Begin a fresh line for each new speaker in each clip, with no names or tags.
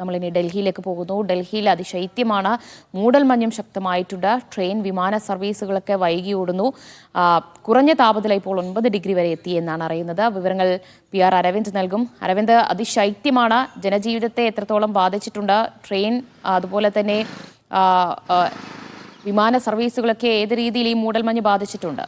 നമ്മളിനി ഡൽഹിയിലേക്ക് പോകുന്നു. ഡൽഹിയിൽ അതിശൈത്യമാണ്. മൂടൽമഞ്ഞും ശക്തമായിട്ടുണ്ട്. ട്രെയിൻ വിമാന സർവീസുകളൊക്കെ വൈകി ഓടുന്നു. കുറഞ്ഞ താപനില ഇപ്പോൾ ഒൻപത് ഡിഗ്രി വരെ എത്തി എന്നാണ് അറിയുന്നത്. വിവരങ്ങൾ പി ആർ അരവിന്ദ് നൽകും. അരവിന്ദ് അതിശൈത്യമാണ്. ജനജീവിതത്തെ എത്രത്തോളം ബാധിച്ചിട്ടുണ്ട്? ട്രെയിൻ അതുപോലെ തന്നെ വിമാന സർവീസുകളൊക്കെ ഏത് രീതിയിൽ ഈ മൂടൽമഞ്ഞ് ബാധിച്ചിട്ടുണ്ട്?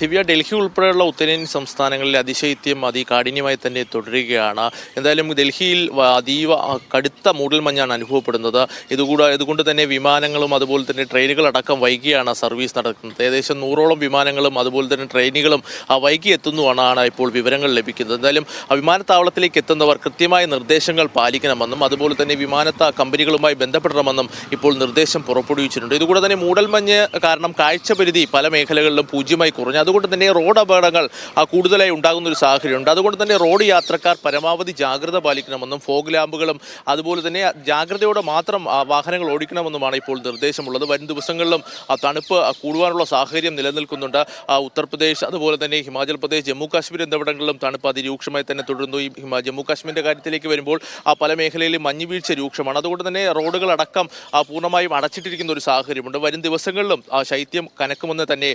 ദിവ്യ ഡൽഹി ഉൾപ്പെടെയുള്ള ഉത്തരേന്ത്യൻ സംസ്ഥാനങ്ങളിൽ അതിശൈത്യം അതികാഠിന്യമായി തന്നെ തുടരുകയാണ്. എന്തായാലും ഡൽഹിയിൽ അതീവ കടുത്ത കടുത്ത മൂടൽമഞ്ഞാണ് അനുഭവപ്പെടുന്നത്. ഇതുകൂടെ ഇതുകൊണ്ട് തന്നെ വിമാനങ്ങളും അതുപോലെ തന്നെ ട്രെയിനുകളടക്കം വൈകിയാണ് സർവീസ് നടക്കുന്നത്. ഏകദേശം നൂറോളം വിമാനങ്ങളും അതുപോലെ തന്നെ ട്രെയിനുകളും വൈകി എത്തുന്നുവാണ് ഇപ്പോൾ വിവരങ്ങൾ ലഭിക്കുന്നത്. എന്തായാലും വിമാനത്താവളത്തിലേക്ക് എത്തുന്നവർ കൃത്യമായ നിർദ്ദേശങ്ങൾ പാലിക്കണമെന്നും അതുപോലെ തന്നെ വിമാനത്ത കമ്പനികളുമായി ബന്ധപ്പെടണമെന്നും ഇപ്പോൾ നിർദ്ദേശം പുറപ്പെടുവിച്ചിട്ടുണ്ട്. ഇതുകൂടെ തന്നെ മൂടൽമഞ്ഞ് കാരണം കാഴ്ചപരിധി പല മേഖലകളിലും പൂജ്യമായി കുറഞ്ഞു. അതുകൊണ്ട് തന്നെ റോഡ് അപകടങ്ങൾ കൂടുതലായി ഉണ്ടാകുന്ന ഒരു സാഹചര്യമുണ്ട്. അതുകൊണ്ട് തന്നെ റോഡ് യാത്രക്കാർ പരമാവധി ജാഗ്രത പാലിക്കണമെന്നും ഫോഗ് ലാമ്പുകളും അതുപോലെ തന്നെ ജാഗ്രതയോടെ മാത്രം വാഹനങ്ങൾ ഓടിക്കണമെന്നുമാണ് ഇപ്പോൾ നിർദ്ദേശമുള്ളത്. വരും ദിവസങ്ങളിലും തണുപ്പ് കൂടുവാനുള്ള സാഹചര്യം നിലനിൽക്കുന്നുണ്ട്. ഉത്തർപ്രദേശ് അതുപോലെ തന്നെ ഹിമാചൽ പ്രദേശ് ജമ്മു കാശ്മീർ എന്നിവിടങ്ങളിലും തണുപ്പ് അതിരൂക്ഷമായി തന്നെ തുടരുന്നു. ഈ ജമ്മു കാശ്മീരിന്റെ കാര്യത്തിലേക്ക് വരുമ്പോൾ പല മേഖലയിലും മഞ്ഞുവീഴ്ച രൂക്ഷമാണ്. അതുകൊണ്ട് തന്നെ റോഡുകൾ അടക്കം പൂർണമായും അടച്ചിട്ടിരിക്കുന്ന ഒരു സാഹചര്യമുണ്ട്. വരും ദിവസങ്ങളിലും ശൈത്യം കനക്കുമെന്ന് തന്നെ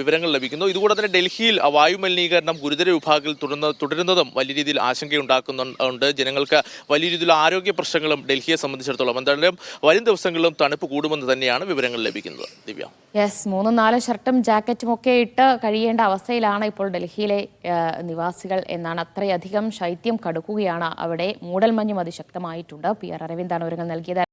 വിവരങ്ങൾ വിവരങ്ങൾ ലഭിക്കുന്നു ഇതുകൂടെ തന്നെ ഡൽഹിയിൽ വായുമലിനീകരണം വായു മലിനീകരണം ഗുരുതര വിഭാഗത്തിൽ തുടർന്ന് തുടരുന്നതും വലിയ രീതിയിൽ ആശങ്കയുണ്ടാക്കുന്നുണ്ട്. ജനങ്ങൾക്ക് വലിയ രീതിയിലുള്ള ആരോഗ്യ പ്രശ്നങ്ങളും ഡൽഹിയെ സംബന്ധിച്ചിടത്തോളം എന്തായാലും വരും ദിവസങ്ങളിലും തണുപ്പ് കൂടുമെന്ന് തന്നെയാണ് വിവരങ്ങൾ ലഭിക്കുന്നത്. ദിവ്യ.
യെസ് മൂന്നും നാലും ഷർട്ടും ജാക്കറ്റും ഒക്കെ ഇട്ട് കഴിയേണ്ട അവസ്ഥയിലാണ് ഇപ്പോൾ ഡൽഹിയിലെ നിവാസികൾ എന്നാണ് അത്രയധികം ശൈത്യം കടുക്കുകയാണ് അവിടെ. മൂടൽമഞ്ഞും അതിശക്തമായിട്ടുണ്ട്. പി ആർ അരവിന്ദാണ് വിവരങ്ങൾ നൽകിയത്.